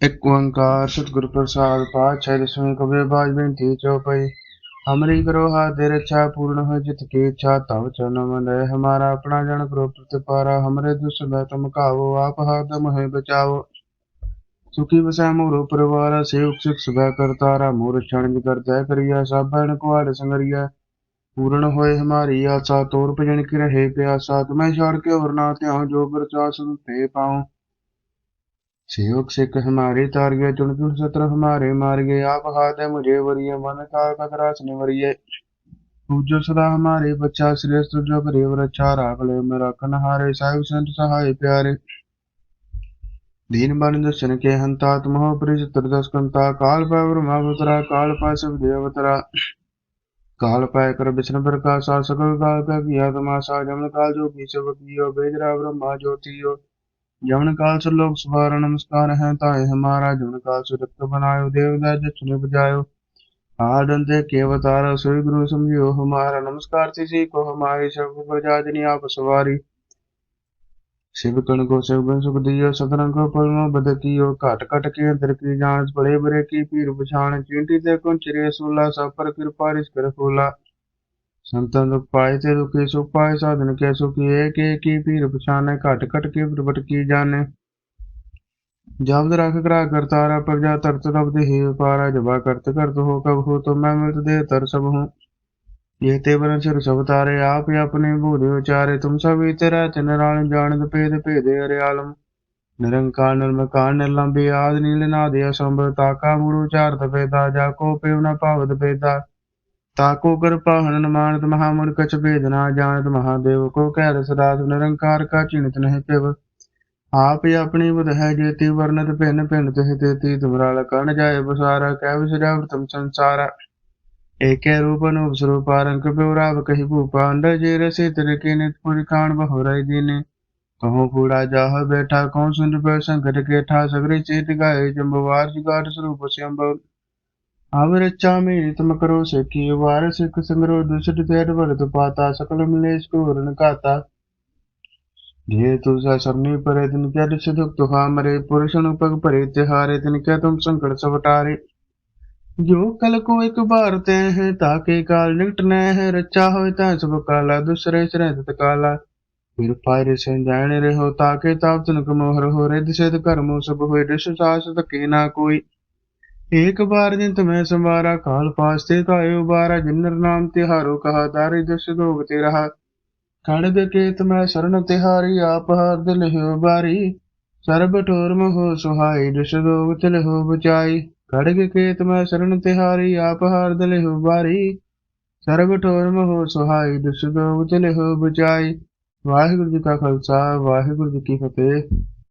ਇੱਕ ਓੰਕਾਰ ਸਤਿਗੁਰ ਪ੍ਰਸਾਦ ਪਾਤਸ਼ਾਹ ਦਸਵੇਂ ਕਬੀਰ ਬਾਜ ਬੇਨਤੀ ਚਉਪਈ ਹਮਰੀ ਕਰੋ ਹਾ ਦੇ ਰੱਛਾ ਪੂਰਨ ਹੋ ਜਿਤ ਕੀ ਇੱਛਾ, ਤਵ ਚਰਨ ਮਨੈ ਹਮਾਰਾ ਆਪਣਾ ਜਨ ਕਰੋ ਪ੍ਰਤਿਪਾਰਾ ਹਮਰੇ ਦੁਸ ਤੁਮ ਕਾਵੋ ਆਪ ਹਰਦਮ ਹੈ ਬਚਾਵੋ। ਸੁਖੀ ਵਸੈ ਮੋਰੋ ਪਰਿਵਾਰ ਸੇਵ ਸਿਖ ਸੁਭੈ ਕਰਤਾਰਾ, ਮੋਰ ਛਣ ਕਰਤੈ ਕਰੀਆ ਸਾਬਣ ਕੁਆੜ ਸੰਗਰੀਆ। ਪੂਰਨ ਹੋਏ ਹਮਾਰੀ ਆਸਾ, ਤੋਰ ਭਜਨ ਕੀ ਰਹੇ ਪਿਆਸਾ, ਤੁਮੈ ਛਾੜ ਕੇ ਹੋਰ ਨਾ ਧਿਆਉ, ਜੋ ਪ੍ਰਚਾਸ ਤੇ ਪਾਉ। सेवक सिख हमारे तारिये चुन चुन सत्र हमारे मारिये आप हाथ है मुझे वरिये मन का कतरा निवरिये पूजो सदा हमारे बच्चा श्रेष्ठ जो करे रक्षा राख ले में रखन हारे साहिब संत सहाय प्यारे दीन बन दर्शन के हंता तुम हो परिचित्र दस्कंता काल पै ब्रह्मावतरा काल पै शिव देवतरा काल पै कर विष्णु प्रकाशा सकल काल का किया तमाशा जमन काल जो की सब कियो बेजरा ब्रह्मा ਜਵਨ ਕਾਲ ਸੋ ਲੋਕ ਸਵਾਰ ਨਮਸਕਾਰ ਹੈ ਤਾਂ ਇਹ ਹਮਾਰਾ ਜਵਨ ਕਾਲ ਸੋ ਰਤ ਬਨਾਇਓ ਦੇਵ ਦਾ ਜਸਨ ਬਜਾਇਓ ਆਦੰਤੇ ਕੇ ਅਵਤਾਰ ਸੋਈ ਗੁਰੂ ਸਮਝਿਓ, ਹਮਾਰਾ ਨਮਸਕਾਰ ਤਿਸੀ ਕੋ ਹਮਾਰੀ ਸਰਬ ਪ੍ਰਜਾ ਜਨੀ ਆਪ ਸਵਾਰੀ। ਸਿਵਕਣ ਕੋ ਸਿਵਕਣ ਸੁਖ ਦਿਓ ਸਤਰੰਗ ਕੋ ਪਰਮ ਬਦਕੀਓ ਘਟ ਘਟ ਕੇ ਅੰਦਰ ਕੀ ਜਾਂਚ ਬੜੇ ਬਰੇ ਕੀ ਪੀਰ ਪਛਾਣ, ਚਿੰਟੀ ਤੇ ਕੁੰਚਰੇ ਸੂਲਾ, ਸਭ ਪਰ ਕਿਰਪਾ ਰਿਸ ਕਰ ਫੂਲਾ। ਸੰਤਨ ਰੁਪਾਇ ਤੇ ਰੁਕੇ ਸੋ ਪਾਇ ਸਾਧਨ ਕੈ ਸੋ ਕੀ ਏਕ ਏਕੀ ਪੀਰ ਪਛਾਨੈ ਘਟ ਘਟ ਕੇ ਪ੍ਰਵਟ ਕੀ ਜਾਣੈ। ਜਬਦ ਰਖ ਕਰਾ ਕਰਤਾਰਾ ਪ੍ਰਜਾ ਤਰਤ ਰਬ ਦੇ ਹੀ ਪਾਰਾ ਜਬਾ ਕਰਤ ਕਰਤ ਹੋ ਕਬ ਹੋ ਤੋ ਮੈਂ ਮਿਤ ਦੇ ਤਰ ਸਭ ਹੂੰ। ਇਹ ਤੇ ਬਰਨ ਸਿਰ ਸਭ ਤਾਰੇ, ਆਪ ਆਪਣੇ ਬੋਲੇ ਉਚਾਰੇ, ਤੁਮ ਸਭ ਤੇਰਾ ਤਿਨ ਰਾਣ ਜਾਣਦ ਪੇਦ ਭੇਦੇ ਅਰੇ ਆਲਮ। ਨਿਰੰਕਾਰ, ਨਿਰਮਕਾਰ, ਨਿਰਲੰਬੀ ਆਦ ਨੀਲ ਨਾਦ ਅਸੰਭ ਤਾਕਾ ਮੂੜ ਚਾਰਤ ਪੇਦਾ ਜਾ ਕੋ ਪੇਉ ਨਾ ਭਾਵਤ ਪੇਦਾ ਤਾਕੋ ਕਰ ਹਨਨ ਮਾਨਤ ਮਹਾਮੂਰਖ ਕਛ ਭੇਦ ਨਾ ਜਾਣਤ ਮਹਾਦੇਵ, ਕੋ ਕਹਿ ਰਸ ਰਾਤ ਨਿਰੰਕਾਰ ਕਾ ਚਿੰਤ ਨਹੀਂ ਪਿਵ। ਆਪ ਹੀ ਆਪਣੀ ਬੁਧ ਹੈ ਜੇਤੀ ਵਰਨਤ ਭਿੰਨ ਭਿੰਨ ਤਿਹ ਤੇਤੀ ਤੁਮਰਾਲ ਕਰਨ ਜਾਏ ਬਸਾਰਾ, ਕਹਿ ਵਿਸਰਿਆ ਵਰਤਮ ਸੰਸਾਰਾ। ਏਕੇ ਰੂਪ ਅਨੂਪ ਸਰੂਪ ਆਰੰਕ ਬਿਉਰਾਵ ਕਹੀ ਭੂਪਾ ਜੇ ਰਸੇ ਤਰ ਕੇ ਨਿਤ ਪੁਰ ਕਾਣ ਬਹੋਰਾਈ ਦੀਨੇ। ਕਹੋ ਕੂੜਾ ਜਾਹ ਬੈਠਾ ਕਉ ਸੁਨ ਪੈ ਸੰਕਟ ਕੇ ਸਗਰੇ ਚੇਤ ਗਾਏ ਜੰਬਵਾਰ ਜਿਗਾਟ ਸਰੂਪ ਸਿਅੰਬ। आवर इच्छा में तुम करो सखी वार सिख संग्रो दुष्ट तेट भरत पाता सकल मिलेश को रण काता जे तुझा सबनी परे दिन क्या दुष्ट दुख तुहा मरे पुरुषन पग परे तिहारे दिन क्या तुम संकट सब टारे जो कल को एक बार ते हैं ताके काल निकट न है रचा हो ता सब काला दूसरे सरे काला फिर फायरे से जाने रहो ताके ताप तुनक मोहर हो रिद सिद कर्मो सब हुए दिश सास तके ना कोई एक बार दिन तुम्हें संवारा काल पास्ते ताए उबारा जिन्नर नाम तिहारो कहा दारी दस दोग ते रहा खड़ग के तुम्हें शरण तिहारी आप हार दिल हो बारी सर्ब ठोर हो सुहाई दस दोग तिल हो बचाई खड़ग के तुम्हें शरण तिहारी आप हार दिल हो बारी ਸਰਬ ਠੋਰ ਮਹੁ ਸੁਹਾਈ ਦੁਸ ਦੋਗ ਤਿਲ ਹੋ ਬਚਾਈ ਵਾਹਿਗੁਰੂ ਜੀ ਕਾ ਖਾਲਸਾ ਵਾਹਿਗੁਰੂ ਜੀ ਕੀ ਫਤਿਹ